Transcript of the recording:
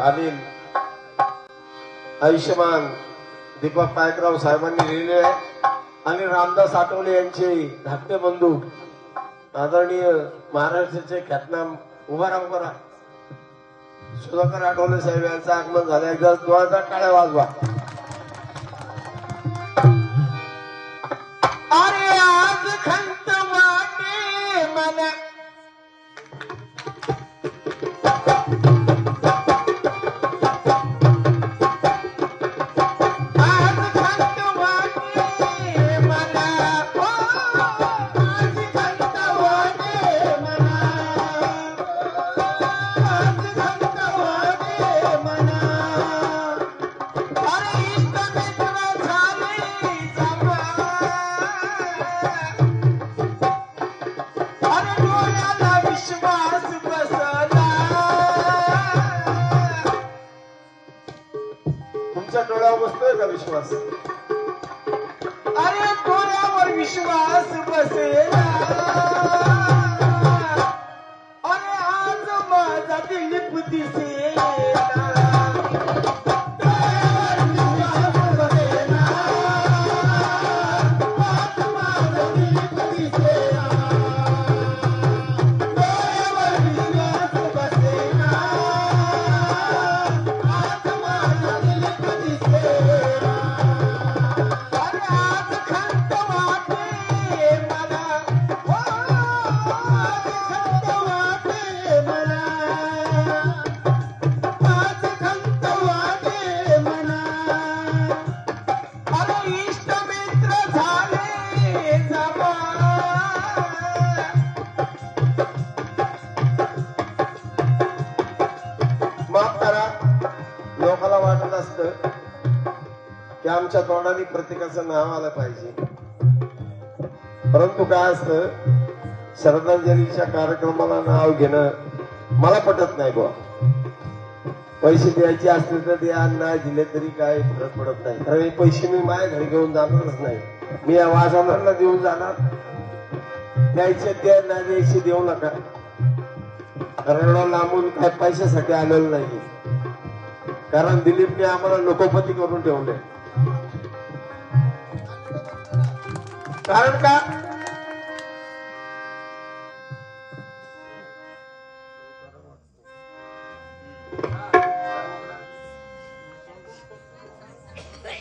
आदिल आयुष्यमान दीपक पायकराव साहेबांनी लिहिले आहे आणि रामदास आठवले यांचे धाकटे बंधू आदरणीय महाराष्ट्राचे ख्यातनाम उभा राम करा सुधाकर आठवले साहेब यांचं आगमन झालं एकदा दोन हजार टाळ्या वाजवा. डोळ्यावर बसतोय का विश्वास. अरे डोळ्यावर विश्वास बसेल अरे आज माझा दिलीप दिसेला आम्हाला वाटत असत की आमच्या तोंडाने प्रत्येकाचं नाव आलं पाहिजे. परंतु काय असतं श्रद्धांजलीच्या कार्यक्रमाला नाव घेणं मला पटत नाही बुवा. पैसे द्यायचे असले तर द्या नाही दिले तरी काय फरक पडत नाही. कारण हे पैसे मी माझ्या घरी घेऊन जाणारच नाही. मी या वाजवणारला देऊन जाणार. द्यायचे द्या नाही द्यायचे देऊ नका. कारण लांबून काय पैशासाठी आलेलं नाही कारण दिलीपने आम्हाला लोकोपती करून ठेवले. कारण का?